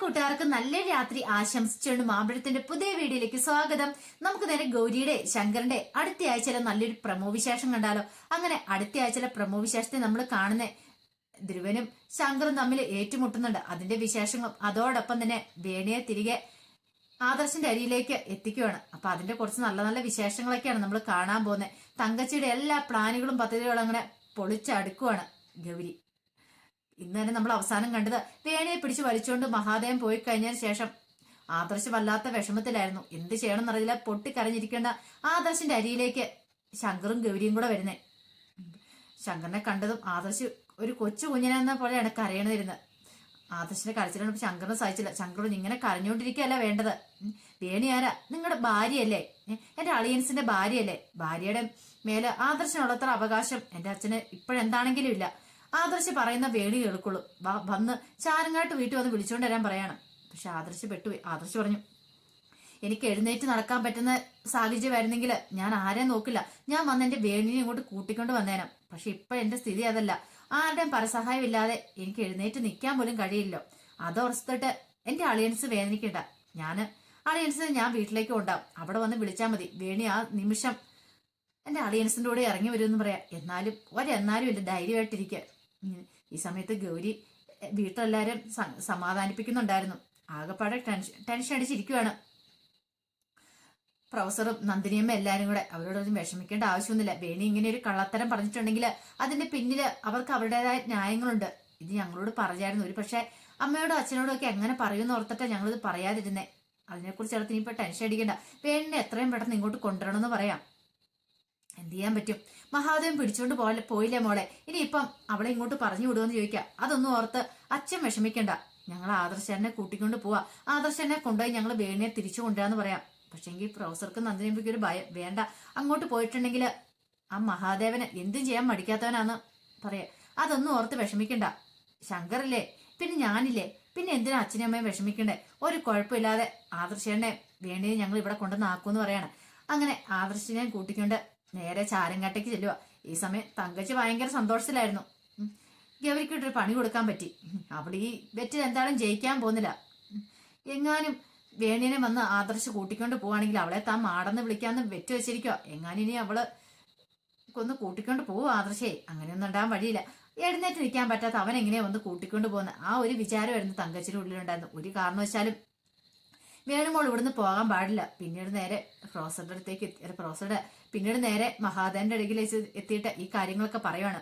കൂട്ടുകാർക്ക് നല്ലൊരു രാത്രി ആശംസിച്ചുകൊണ്ട് മാമ്പഴത്തിന്റെ പുതിയ വീഡിയോയിലേക്ക് സ്വാഗതം. നമുക്ക് നേരെ ഗൗരിയുടെ ശങ്കറിന്റെ അടുത്ത ആഴ്ചയിലെ നല്ലൊരു പ്രമോ വിശേഷം കണ്ടാലോ. അങ്ങനെ അടുത്ത ആഴ്ചയിലെ പ്രമോ വിശേഷത്തെ നമ്മൾ കാണുന്ന ധ്രുവനും ശങ്കറും തമ്മിൽ ഏറ്റുമുട്ടുന്നുണ്ട്. അതിന്റെ വിശേഷങ്ങളും അതോടൊപ്പം തന്നെ വേണിയെ തിരികെ ആദർശന്റെ അരിയിലേക്ക് എത്തിക്കുകയാണ്. അപ്പൊ അതിന്റെ കുറച്ച് നല്ല നല്ല വിശേഷങ്ങളൊക്കെയാണ് നമ്മൾ കാണാൻ പോകുന്നത്. തങ്കച്ചിയുടെ എല്ലാ പ്ലാനുകളും പദ്ധതികളും അങ്ങനെ പൊളിച്ചടുക്കുവാണ് ഗൗരി. ഇന്ന് തന്നെ നമ്മൾ അവസാനം കണ്ടത് വേണയെ പിടിച്ച് വലിച്ചുകൊണ്ട് മഹാദേവൻ പോയി കഴിഞ്ഞതിന് ശേഷം ആദർശ് വല്ലാത്ത വിഷമത്തിലായിരുന്നു. എന്ത് ചെയ്യണം എന്നറിയില്ല പൊട്ടിക്കരഞ്ഞിരിക്കേണ്ട ആദർശിന്റെ അരിയിലേക്ക് ശങ്കറും ഗൗരിയും കൂടെ വരുന്നേ. ശങ്കറിനെ കണ്ടതും ആദർശ് ഒരു കൊച്ചു കുഞ്ഞിനെന്ന പോലെയാണ് കരയണതിരുന്നത്. ആദർശിന്റെ കരച്ചിലാണ് ശങ്കറിന് സഹിച്ചില്ല. ശങ്കറോട് ഇങ്ങനെ കരഞ്ഞുകൊണ്ടിരിക്കുകയല്ല വേണ്ടത്. വേണി ആരാ? നിങ്ങളുടെ ഭാര്യയല്ലേ? എന്റെ അളിയൻസിന്റെ ഭാര്യയല്ലേ? ഭാര്യയുടെ മേലെ ആദർശനുള്ളത്ര അവകാശം എന്റെ അച്ഛന് ഇപ്പോഴെന്താണെങ്കിലും ഇല്ല. ആദർശ് പറയുന്ന വേണി കേൾക്കുള്ളൂ. വന്ന് ചാരങ്ങാട്ട് വീട്ടിൽ വന്ന് വിളിച്ചുകൊണ്ട് വരാൻ പറയാണ്. പക്ഷെ ആദർശ് പെട്ടുപോയി. ആദർശ് പറഞ്ഞു എനിക്ക് എഴുന്നേറ്റ് നടക്കാൻ പറ്റുന്ന സാഹചര്യമായിരുന്നെങ്കിൽ ഞാൻ ആരെയും നോക്കില്ല. ഞാൻ വന്ന് എന്റെ വേണിനെ ഇങ്ങോട്ട് കൂട്ടിക്കൊണ്ട് വന്നേനെ. പക്ഷെ ഇപ്പൊ എന്റെ സ്ഥിതി അതല്ല. ആരുടെയും പരസഹായമില്ലാതെ എനിക്ക് എഴുന്നേറ്റ് നിൽക്കാൻ പോലും കഴിയില്ലോ. അതോർത്തിട്ട് എന്റെ അളിയൻസ് വേദനിക്കണ്ട. ഞാൻ അളിയൻസ് ഞാൻ വീട്ടിലേക്ക് കൊണ്ടാവും അവിടെ വന്ന് വിളിച്ചാൽ മതി. വേണി ആ നിമിഷം എന്റെ അളിയൻസിന്റെ കൂടെ ഇറങ്ങി വരുമെന്ന് പറയാം. എന്നാലും ഒരെന്നാലും ഇല്ല. ധൈര്യമായിട്ടിരിക്കുക. ഈ സമയത്ത് ഗൗരി വീട്ടിലെല്ലാവരും സമാധാനിപ്പിക്കുന്നുണ്ടായിരുന്നു. ആകെപ്പാടെ ടെൻഷൻ ടെൻഷൻ അടിച്ചിരിക്കുവാണ്. പ്രൊഫസറും നന്ദിനിയമ്മ എല്ലാവരും കൂടെ അവരോടൊന്നും വിഷമിക്കേണ്ട ആവശ്യമൊന്നുമില്ല. വേണി ഇങ്ങനെ ഒരു കള്ളത്തരം പറഞ്ഞിട്ടുണ്ടെങ്കിൽ അതിന്റെ പിന്നിൽ അവർക്ക് അവരുടേതായ ന്യായങ്ങളുണ്ട്. ഇത് ഞങ്ങളോട് പറഞ്ഞായിരുന്നു. ഒരു പക്ഷെ അമ്മയോടും അച്ഛനോടും ഒക്കെ എങ്ങനെ പറയുമെന്ന് ഓർത്തിട്ടാണ് ഞങ്ങളിത് പറയാതിരുന്നേ. അതിനെക്കുറിച്ച് അടുത്ത് ഇനിയിപ്പോൾ ടെൻഷൻ അടിക്കേണ്ട. വേണിനെ എത്രയും പെട്ടെന്ന് ഇങ്ങോട്ട് കൊണ്ടുവരണമെന്ന് പറയാം. എന്ത് ചെയ്യാൻ പറ്റും? മഹാദേവൻ പിടിച്ചോണ്ട് പോലെ പോയില്ലേ മോളെ? ഇനി ഇപ്പം അവളെ ഇങ്ങോട്ട് പറഞ്ഞു വിടുമെന്ന് ചോദിക്കാം. അതൊന്നും ഓർത്ത് അച്ഛൻ വിഷമിക്കണ്ട. ഞങ്ങൾ ആദർശനെ കൂട്ടിക്കൊണ്ട് പോവാ. ആദർശനെ കൊണ്ടുപോയി ഞങ്ങൾ വേണിയെ തിരിച്ചു കൊണ്ടുവരാന്ന് പറയാം. പക്ഷെങ്കിൽ പ്രൊഫസർക്ക് നന്ദിനിക്ക് ഒരു ഭയം. വേണ്ട. അങ്ങോട്ട് പോയിട്ടുണ്ടെങ്കിൽ ആ മഹാദേവന് എന്തും ചെയ്യാൻ മടിക്കാത്തവനാന്ന് പറയാ. അതൊന്നും ഓർത്ത് വിഷമിക്കണ്ട. ശങ്കറില്ലേ? പിന്നെ ഞാനില്ലേ? പിന്നെ എന്തിനാ അച്ഛനും അമ്മയും വിഷമിക്കണ്ടേ? ഒരു കുഴപ്പമില്ലാതെ ആദർശനെ വേണിയെ ഞങ്ങൾ ഇവിടെ കൊണ്ടുവന്ന് ആക്കൂന്ന് പറയാണ്. അങ്ങനെ ആദർശനെ കൂട്ടിക്കൊണ്ട് നേരെ ചാരങ്ങാട്ടേക്ക് ചെല്ലുക ഈ സമയം തങ്കച്ചി ഭയങ്കര സന്തോഷത്തിലായിരുന്നു. ഉം. ഗൗരിക്കൊരു പണി കൊടുക്കാൻ പറ്റി. അവിടെ ഈ വെറ്റിൽ എന്തായാലും ജയിക്കാൻ പോകുന്നില്ല. എങ്ങാനും വേണിനെ വന്ന് ആദർശ് കൂട്ടിക്കൊണ്ട് പോവാണെങ്കിൽ അവളെ താൻ മാടന്ന് വിളിക്കാന്ന് വെറ്റ് വെച്ചിരിക്കോ എങ്ങാനും ഇനി അവൾ ഒന്ന് കൂട്ടിക്കൊണ്ട് പോവും ആദർശേ? അങ്ങനെയൊന്നും ഉണ്ടാകാൻ വഴിയില്ല. എഴുന്നേറ്റ് നിൽക്കാൻ പറ്റാത്ത അവൻ എങ്ങനെയാ വന്ന് കൂട്ടിക്കൊണ്ട് പോകുന്ന ആ ഒരു വിചാരമായിരുന്നു തങ്കച്ചിന്റെ ഉള്ളിലുണ്ടായിരുന്നു ഒരു കാരണവശാലും വേണുമോൾ ഇവിടുന്ന് പോകാൻ പാടില്ല. പിന്നീട് നേരെ പ്രൊഫസറുടെ അടുത്തേക്ക് പ്രൊഫസറുടെ പിന്നീട് നേരെ മഹാദേവന്റെ അടുക്കിൽ എത്തിയിട്ട് ഈ കാര്യങ്ങളൊക്കെ പറയുവാണ്.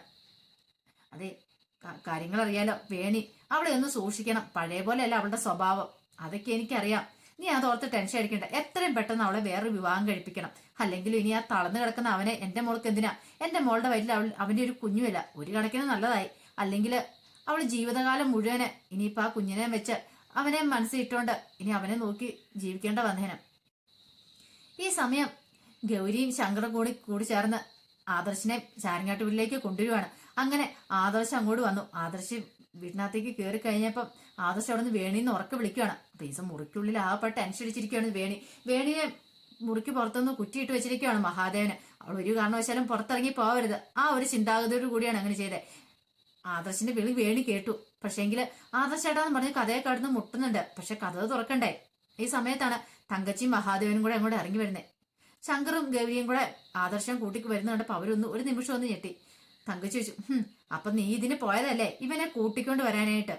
അതെ കാര്യങ്ങൾ അറിയാലോ വേണി അവളെ ഒന്ന് സൂക്ഷിക്കണം. പഴയ പോലെയല്ല അവളുടെ സ്വഭാവം. അതൊക്കെ എനിക്കറിയാം. നീ അതോർത്ത് ടെൻഷൻ അടിക്കണ്ട. എത്രയും പെട്ടെന്ന് അവളെ വേറൊരു വിവാഹം കഴിപ്പിക്കണം. അല്ലെങ്കിൽ ഇനി ആ തളർന്നു കിടക്കുന്ന അവനെ എന്റെ മോൾക്ക് എന്തിനാ? എന്റെ മോളുടെ വയറ്റിൽ അവൾ അവന്റെ ഒരു കുഞ്ഞുമില്ല. ഒരു കണക്കിന് നല്ലതായി. അല്ലെങ്കിൽ അവൾ ജീവിതകാലം മുഴുവൻ ഇനിയിപ്പോ ആ കുഞ്ഞിനെ വെച്ച് അവനെ മനസ്സിലിട്ടോണ്ട് ഇനി അവനെ നോക്കി ജീവിക്കേണ്ട വന്നേനം. ഈ സമയം ഗൗരിയും ശങ്കറും കൂടി കൂടി ചേർന്ന് ആദർശിനെ ചാരങ്ങാട്ട് വീട്ടിലേക്ക് കൊണ്ടുവരുവാണ്. അങ്ങനെ ആദർശ് അങ്ങോട്ട് വന്നു. ആദർശ് വീട്ടിനകത്തേക്ക് കയറി കഴിഞ്ഞപ്പം ആദർശ് അവിടെ നിന്ന് വേണിന്ന് ഉറക്കെ വിളിക്കുകയാണ് ദിവസം മുറിക്കുള്ളിൽ ആ ടെൻഷൻ അനുസരിച്ചിരിക്കുകയാണ് വേണി. വേണിയെ മുറിക്ക് പുറത്തുനിന്ന് കുറ്റിയിട്ട് വെച്ചിരിക്കുകയാണ് മഹാദേവന്. അവൾ ഒരു കാരണവശാലും പുറത്തിറങ്ങി പോവരുത്. ആ ഒരു ചിന്താഗതിയോട് കൂടിയാണ് അങ്ങനെ ചെയ്തത് ആദർശിന്റെ വിളി വേണി കേട്ടു. പക്ഷേങ്കിൽ ആദർശേട്ടാന്ന് പറഞ്ഞ് കഥയെ കടന്ന് മുട്ടുന്നുണ്ട്. പക്ഷെ കഥ തുറക്കണ്ടേ? ഈ സമയത്താണ് തങ്കച്ചിയും മഹാദേവനും കൂടെ അങ്ങോട്ട് ഇറങ്ങി വരുന്നത് ശങ്കറും ഗൗരിയും കൂടെ ആദർശം കൂട്ടിക്ക് വരുന്ന അപ്പൊ അവരൊന്ന് ഒരു നിമിഷം ഒന്ന് ഞെട്ടി. തങ്കച്ചു ചോദിച്ചു അപ്പൊ നീ ഇതിന് പോയതല്ലേ? ഇവനെ കൂട്ടിക്കൊണ്ട് വരാനായിട്ട്.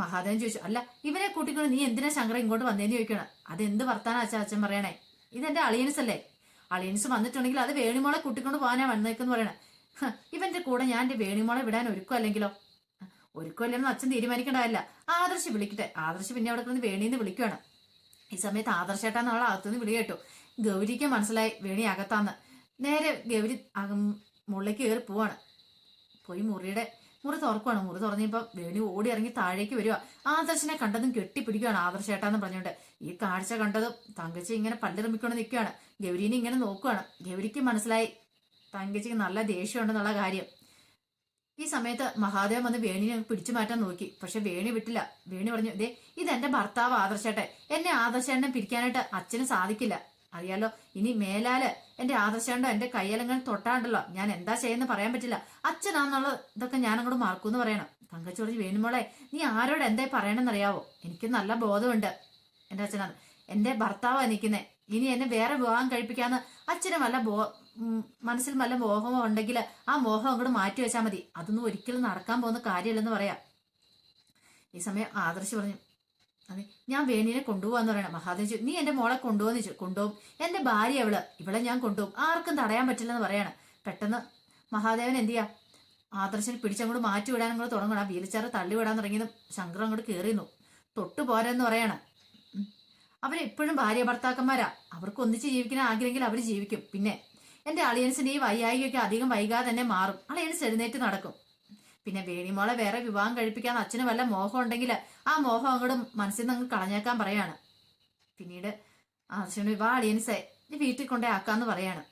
മഹാദേവൻ ചോദിച്ചു അല്ല ഇവനെ കൂട്ടിക്കൊണ്ട് നീ എന്തിനാ ശങ്കർ ഇങ്ങോട്ട് വന്നേന്ന് ചോദിക്കണം? എന്ത് വർത്താനം അച്ഛൻ അച്ഛൻ പറയണേ? ഇതെന്റെ അളിയൻസ് അല്ലേ? അളിയൻസ് വന്നിട്ടുണ്ടെങ്കിൽ അത് വേണിമോളെ കൂട്ടിക്കൊണ്ട് പോകാനാ വന്നേക്കെന്ന് പറയണേ. ഇവന്റെ കൂടെ ഞാൻ എന്റെ വേണിമോളെ വിടാൻ ഒരുക്കും അല്ലെങ്കിലോ? ഒരുക്കല്ലെന്ന് അച്ഛൻ തീരുമാനിക്കേണ്ടതല്ല. ആദർശ് വിളിക്കട്ടെ. ആദർശ് പിന്നെ അവിടെ കിടന്ന് വേണിന്ന് വിളിക്കുകയാണ് ഈ സമയത്ത് ആദർശേട്ടാന്ന് നമ്മളെ അകത്തുനിന്ന് വിളി കേട്ടു. ഗൗരിക്ക് മനസ്സിലായി വേണി അകത്താന്ന്. നേരെ ഗൗരി അകം മുകളിലേക്ക് കയറി പോവാണ്. പോയി മുറിയുടെ മുറി തുറക്കുവാണ്. മുറി തുറന്നപ്പോ വേണി ഓടി ഇറങ്ങി താഴേക്ക് വരിക ആദർശനെ കണ്ടതും കെട്ടിപ്പിടിക്കുകയാണ് ആദർശേട്ടാന്ന് പറഞ്ഞുകൊണ്ട്. ഈ കാഴ്ച കണ്ടതും തങ്കച്ചി ഇങ്ങനെ പല്ലിറമ്മിക്കൊണ്ട് നിൽക്കുകയാണ് ഗൗരീനെ ഇങ്ങനെ നോക്കുകയാണ് ഗൗരിക്ക് മനസ്സിലായി തങ്കച്ചിക്ക് നല്ല ദേഷ്യമുണ്ടെന്നുള്ള കാര്യം. ഈ സമയത്ത് മഹാദേവൻ വന്ന് വേണിനെ പിടിച്ചു മാറ്റാൻ നോക്കി. പക്ഷെ വേണി വിട്ടില്ല. വേണി പറഞ്ഞു ദേ ഇത് എന്റെ ഭർത്താവ് ആദർശേട്ടെ എന്നെ ആദർശേട്ടനെ പിരിക്കാനായിട്ട് അച്ഛന് സാധിക്കില്ല. അറിയാലോ ഇനി മേലാൽ എന്റെ ആദർശേണ്ടോ എന്റെ കയ്യലങ്ങൾ തൊട്ടാണ്ടല്ലോ. ഞാൻ എന്താ ചെയ്യുന്ന പറയാൻ പറ്റില്ല. അച്ഛനാന്നുള്ള ഇതൊക്കെ ഞാൻ അങ്ങോട്ട് മറക്കൂന്ന് പറയണം. തങ്കച്ചി പറഞ്ഞു വേണുമോളെ നീ ആരോട് എന്താ പറയണമെന്നറിയാവോ എനിക്ക് നല്ല ബോധമുണ്ട്. എന്റെ അച്ഛനാണ് എന്റെ ഭർത്താവാണ് നിൽക്കുന്നേ. ഇനി എന്നെ വേറെ വിവാഹം കഴിപ്പിക്കാന്ന് അച്ഛന് വല്ല ബോ മനസ്സിൽ നല്ല മോഹമോ ഉണ്ടെങ്കിൽ ആ മോഹം അങ്ങോട്ട് മാറ്റി വെച്ചാൽ മതി. അതൊന്നും ഒരിക്കലും നടക്കാൻ പോകുന്ന കാര്യമല്ലെന്ന് പറയാം. ഈ സമയം ആദർശ് പറഞ്ഞു അതെ ഞാൻ വേണിനെ കൊണ്ടുപോകാന്ന് പറയണം. മഹാദേവ് ചോദിച്ചു, നീ എന്റെ മോളെ കൊണ്ടുപോകുന്ന ചോദിച്ചു കൊണ്ടുപോകും എന്റെ ഭാര്യ അവൾ ഇവളെ ഞാൻ കൊണ്ടുപോകും ആർക്കും തടയാൻ പറ്റില്ലെന്ന് പറയാണ്. പെട്ടെന്ന് മഹാദേവൻ എന്ത് ചെയ്യാ? ആദർശന് പിടിച്ചങ്ങോട്ട് മാറ്റി വിടാൻ അങ്ങോട്ട് തുടങ്ങണം. ആ വീൽചെയർ തള്ളി വിടാൻ തുടങ്ങിയതും ശങ്കർ അങ്ങോട്ട് കയറിയുന്നു തൊട്ടു പോരെന്ന് പറയാണ്. അവരെപ്പോഴും ഭാര്യ ഭർത്താക്കന്മാരാ. അവർക്ക് ഒന്നിച്ച് ജീവിക്കാൻ ആഗ്രഹമെങ്കിൽ അവർ ജീവിക്കും. പിന്നെ എന്റെ അളിയൻസിന്റെ ഈ വയ്യായികയൊക്കെ അധികം വൈകാതെ തന്നെ മാറും. അളിയൻസ് എഴുന്നേറ്റ് നടക്കും. പിന്നെ വേണിമോളെ വേറെ വിവാഹം കഴിപ്പിക്കാൻ അച്ഛന് വല്ല മോഹം ഉണ്ടെങ്കിൽ ആ മോഹം അങ്ങോട്ട് മനസ്സിൽ നിന്ന് കളഞ്ഞേക്കാൻ പറയാണ്. പിന്നീട് അച്ഛന് വിവാഹ അളിയൻസെ നീ വീട്ടിൽ കൊണ്ടേ ആക്കാന്ന് പറയാണ്.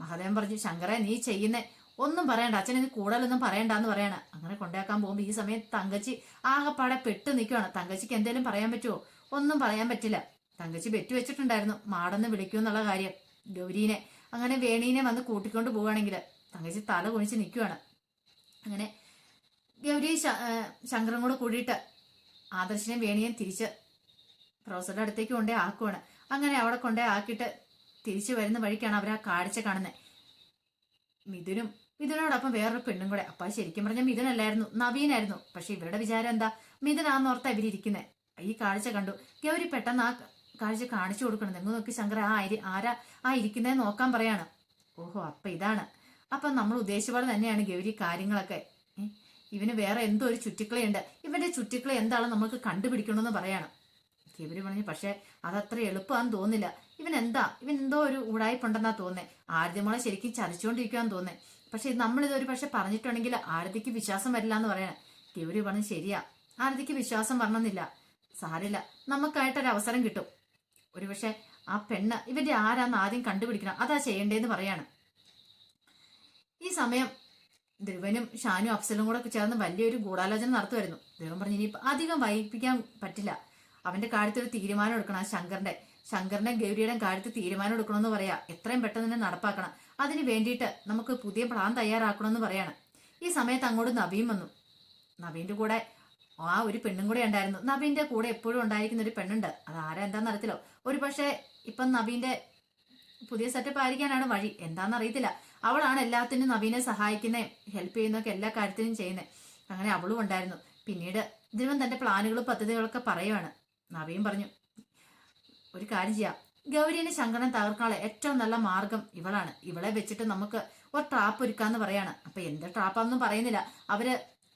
മഹാദേവൻ പറഞ്ഞു ശങ്കറെ നീ ചെയ്യുന്നേ ഒന്നും പറയണ്ട. അച്ഛൻ ഇനി കൂടുതലൊന്നും പറയണ്ടെന്ന് പറയാണ്. അങ്ങനെ കൊണ്ടാക്കാൻ പോകുമ്പോൾ ഈ സമയത്ത് തങ്കച്ചി ആകെപ്പാടെ പെട്ട് നിൽക്കുവാണ് തങ്കച്ചിക്ക് എന്തെങ്കിലും പറയാൻ പറ്റുമോ ഒന്നും പറയാൻ പറ്റില്ല. തങ്കച്ചി വെച്ചിട്ടുണ്ടായിരുന്നു. മാടന്ന് വിളിക്കൂ എന്നുള്ള കാര്യം. ഗൗരീനെ അങ്ങനെ വേണീനെ വന്ന് കൂട്ടിക്കൊണ്ട് പോവുകയാണെങ്കിൽ തങ്കച്ചി തല കുഴിച്ച് നിൽക്കുവാണ് അങ്ങനെ ഗൗരി ശങ്കരൻ കൂടെ കൂടിയിട്ട് ആദർശിനെ വേണിയെ തിരിച്ച് പ്രൊഫസറുടെ അടുത്തേക്ക് കൊണ്ടേ ആക്കുവാണ്. അങ്ങനെ അവിടെ കൊണ്ടേ ആക്കിയിട്ട് തിരിച്ചു വരുന്ന വഴിക്കാണ് അവർ ആ കാഴ്ച കാണുന്നത് മിഥുനും മിഥുനോടൊപ്പം വേറൊരു പെണ്ണും കൂടെ. അപ്പൊ ശരിക്കും പറഞ്ഞാൽ മിഥുനല്ലായിരുന്നു നവീനായിരുന്നു. പക്ഷെ ഇവരുടെ വിചാരം എന്താ? മിഥുനാന്നോർത്താ ഇവരിയ്ക്കുന്നത് ഈ കാഴ്ച കണ്ടു. ഗൗരി പെട്ടെന്ന് ആ കാഴ്ച കാണിച്ചു കൊടുക്കണം നിങ്ങൾ നോക്കി ശങ്കർ ആ അരി ആരാ ആ ഇരിക്കുന്നേ നോക്കാൻ പറയാണ്. ഓഹോ അപ്പൊ ഇതാണ്. അപ്പൊ നമ്മൾ ഉദ്ദേശിച്ചപോലെ തന്നെയാണ് ഗൗരി കാര്യങ്ങളൊക്കെ. ഇവന് വേറെ എന്തോ ഒരു ചുറ്റിക്കളയുണ്ട്. ഇവന്റെ ചുറ്റിക്കള എന്താണ് നമുക്ക് കണ്ടുപിടിക്കണമെന്ന് പറയണം. ഗൗരി പറഞ്ഞു പക്ഷെ അതത്ര എളുപ്പമാണെന്ന് തോന്നില്ല ഇവൻ എന്താ? ഇവൻ എന്തോ ഒരു ഉടായ്പുണ്ടെന്നാ തോന്നേ ആദ്യമോളെ ശരിക്കും ചതിച്ചുകൊണ്ടിരിക്കുകയാന്ന് തോന്നേ പക്ഷെ ഇത് നമ്മളിത് ഒരു പക്ഷെ പറഞ്ഞിട്ടുണ്ടെങ്കിൽ ആരതിക്ക് വിശ്വാസം വരില്ല എന്ന് പറയണം. ഗൗരി പറഞ്ഞു ശരിയാ. ആരതിക്ക് വിശ്വാസം വരണമെന്നില്ല. സാരില്ല നമുക്കായിട്ടൊരു അവസരം കിട്ടും. ഒരു പക്ഷെ ആ പെണ്ണ് ഇവന്റെ ആരാന്ന് ആദ്യം കണ്ടുപിടിക്കണം. അതാ ചെയ്യേണ്ടതെന്ന് പറയാണ്. ഈ സമയം ധ്രുവനും ഷാനും അഫ്സലും കൂടെ ചേർന്ന് വലിയൊരു ഗൂഢാലോചന നടത്തുമായിരുന്നു ധ്രുവൻ പറഞ്ഞു ഇനി അധികം വൈകിപ്പിക്കാൻ പറ്റില്ല. അവന്റെ കാര്യത്തിൽ ഒരു തീരുമാനം എടുക്കണം. ആ ശങ്കറിന്റെ ശങ്കറിന്റെ ഗൗരിയുടെ കാര്യത്തിൽ തീരുമാനം എടുക്കണമെന്ന് പറയാ. എത്രയും പെട്ടെന്ന് തന്നെ നടപ്പാക്കണം. അതിന് വേണ്ടിയിട്ട് നമുക്ക് പുതിയ പ്ലാൻ തയ്യാറാക്കണമെന്ന് പറയാണ്. ഈ സമയത്ത് അങ്ങോട്ട് നവീൻ വന്നു. നവീന്റെ കൂടെ ആ ഒരു പെണ്ണും കൂടെ ഉണ്ടായിരുന്നു. നബീന്റെ കൂടെ എപ്പോഴും ഉണ്ടായിരിക്കുന്ന ഒരു പെണ്ണുണ്ട്. അത് ആരാ എന്താന്ന് അറിയത്തില്ലോ. ഒരു പക്ഷേ ഇപ്പം നബീന്റെ പുതിയ സെറ്റപ്പ് ആയിരിക്കാനാണ് വഴി. എന്താണെന്ന് അറിയത്തില്ല. അവളാണ് എല്ലാത്തിനും നവീനെ സഹായിക്കുന്നേ ഹെൽപ്പ് ചെയ്യുന്നൊക്കെ എല്ലാ കാര്യത്തിനും ചെയ്യുന്നത് അങ്ങനെ അവളും ഉണ്ടായിരുന്നു. പിന്നീട് ധ്രുവൻ തന്റെ പ്ലാനുകളും പദ്ധതികളൊക്കെ പറയുവാണ്. നവീൻ പറഞ്ഞു ഒരു കാര്യം ചെയ്യാം. ഗൗരീനെ ശങ്കരൻ തകർക്കാനുള്ള ഏറ്റവും നല്ല മാർഗം ഇവളാണ്. ഇവളെ വെച്ചിട്ട് നമുക്ക് ഒരു ട്രാപ്പ് ഒരുക്കാന്ന് പറയാണ്. അപ്പൊ എന്ത് ട്രാപ്പാന്നും പറയുന്നില്ല. അവർ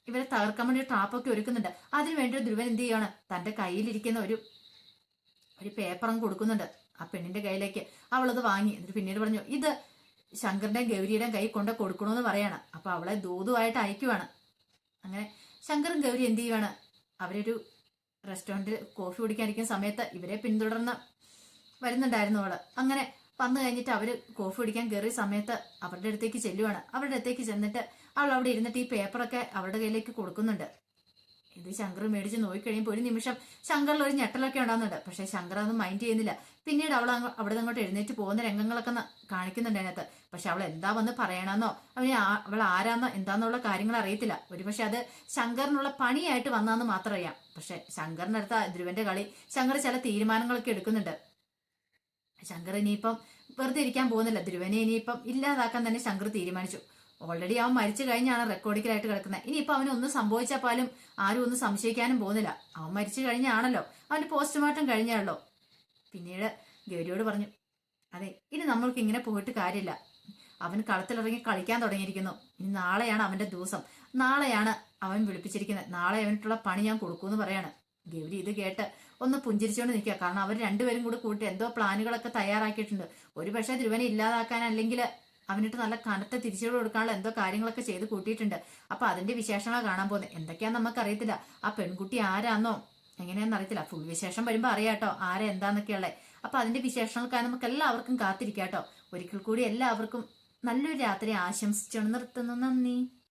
ഇവരെ തകർക്കാൻ വേണ്ടി ട്രാപ്പൊക്കെ ഒരുക്കുന്നുണ്ട്. അതിനു വേണ്ടി ധ്രുവൻ എന്ത് ചെയ്യാണ് തന്റെ കയ്യിലിരിക്കുന്ന ഒരു ഒരു പേപ്പറും കൊടുക്കുന്നുണ്ട് ആ പെണ്ണിന്റെ കയ്യിലേക്ക്. അവളത് വാങ്ങി. എന്നിട്ട് പിന്നീട് പറഞ്ഞു ഇത് ശങ്കറിന്റെയും ഗൗരിയുടെയും കൈ കൊണ്ട് കൊടുക്കണമെന്ന് പറയാണ്. അപ്പൊ അവളെ ദൂതുമായിട്ട് അയക്കുവാണ്. അങ്ങനെ ശങ്കറും ഗൗരി എന്ത് ചെയ്യുവാണ്? അവരൊരു റെസ്റ്റോറന്റിൽ കോഫി കുടിക്കാനിരിക്കുന്ന സമയത്ത് ഇവരെ പിന്തുടർന്ന് വരുന്നുണ്ടായിരുന്നു അവൾ. അങ്ങനെ വന്നു കഴിഞ്ഞിട്ട് അവർ കോഫി കുടിക്കാൻ കയറിയ സമയത്ത് അവരുടെ അടുത്തേക്ക് ചെല്ലുവാണ്. അവരുടെ അടുത്തേക്ക് ചെന്നിട്ട് അവൾ അവിടെ ഇരുന്നിട്ട് ഈ പേപ്പറൊക്കെ അവളുടെ കയ്യിലേക്ക് കൊടുക്കുന്നുണ്ട്. ഇത് ശങ്കർ മേടിച്ച് നോക്കിക്കഴിയുമ്പോൾ ഒരു നിമിഷം ശങ്കറിൽ ഒരു ഞെട്ടലൊക്കെ ഉണ്ടാകുന്നുണ്ട് പക്ഷെ ശങ്കർ അത് മൈൻഡ് ചെയ്യുന്നില്ല. പിന്നീട് അവൾ അവിടെ അങ്ങോട്ട് എഴുന്നേറ്റ് പോകുന്ന രംഗങ്ങളൊക്കെ കാണിക്കുന്നുണ്ട് അതിനകത്ത്. പക്ഷെ അവൾ എന്താ വന്ന് പറയണമെന്നോ അവന് അവൾ ആരാന്നോ എന്താന്നുള്ള കാര്യങ്ങൾ അറിയത്തില്ല. ഒരുപക്ഷെ അത് ശങ്കറിനുള്ള പണിയായിട്ട് വന്നാന്ന് മാത്രം അറിയാം. പക്ഷെ ശങ്കറിനടുത്ത ധ്രുവന്റെ കളി ശങ്കർ ചില തീരുമാനങ്ങളൊക്കെ എടുക്കുന്നുണ്ട്. ശങ്കർ ഇനിയിപ്പം വെറുതെ ഇരിക്കാൻ പോകുന്നില്ല. ധ്രുവനെ ഇനിയിപ്പം ഇല്ലാതാക്കാൻ തന്നെ ശങ്കർ തീരുമാനിച്ചു. ഓൾറെഡി അവൻ മരിച്ചു കഴിഞ്ഞാണ് റെക്കോർഡിക്കലായിട്ട് കിടക്കുന്നത്. ഇനിയിപ്പോൾ അവനൊന്നും സംഭവിച്ചാൽ പോലും ആരും ഒന്നും സംശയിക്കാനും പോകുന്നില്ല. അവൻ മരിച്ചു കഴിഞ്ഞാണല്ലോ. അവന്റെ പോസ്റ്റ്മോർട്ടം കഴിഞ്ഞാണല്ലോ. പിന്നീട് ഗൗരിയോട് പറഞ്ഞു അതെ ഇനി നമ്മൾക്ക് ഇങ്ങനെ പോയിട്ട് കാര്യമില്ല. അവൻ കളത്തിലിറങ്ങി കളിക്കാൻ തുടങ്ങിയിരിക്കുന്നു. ഇനി നാളെയാണ് അവന്റെ ദിവസം. നാളെയാണ് അവൻ വിളിപ്പിച്ചിരിക്കുന്നത്. നാളെ അവനിട്ടുള്ള പണി ഞാൻ കൊടുക്കുമെന്ന് പറയാണ്. ഗൗരി ഇത് കേട്ട് ഒന്ന് പുഞ്ചിരിച്ചുകൊണ്ട് നിൽക്കുക. കാരണം അവർ രണ്ടുപേരും കൂടി കൂട്ടി എന്തോ പ്ലാനുകളൊക്കെ തയ്യാറാക്കിയിട്ടുണ്ട്. ഒരു പക്ഷേ ധ്രുവനെ ഇല്ലാതാക്കാൻ അല്ലെങ്കിൽ അവനിട്ട് നല്ല കനത്ത തിരിച്ചടി കൊടുക്കാനുള്ള എന്തോ കാര്യങ്ങളൊക്കെ ചെയ്ത് കൂട്ടിയിട്ടുണ്ട്. അപ്പൊ അതിന്റെ വിശേഷങ്ങളാണ് കാണാൻ പോകുന്നത് എന്തൊക്കെയാന്ന് നമുക്കറിയത്തില്ല. ആ പെൺകുട്ടി ആരാന്നോ? എങ്ങനെയാന്ന് അറിയത്തില്ല ഫുൾ വിശേഷം വരുമ്പോ അറിയാട്ടോ. ആരാ എന്താന്നൊക്കെയുള്ളത് അപ്പൊ അതിന്റെ വിശേഷങ്ങൾക്കായി നമുക്ക് എല്ലാവർക്കും കാത്തിരിക്കാട്ടോ. ഒരിക്കൽ കൂടി എല്ലാവർക്കും നല്ലൊരു രാത്രി ആശംസിച്ചു നിർത്തുന്നു. നന്ദി.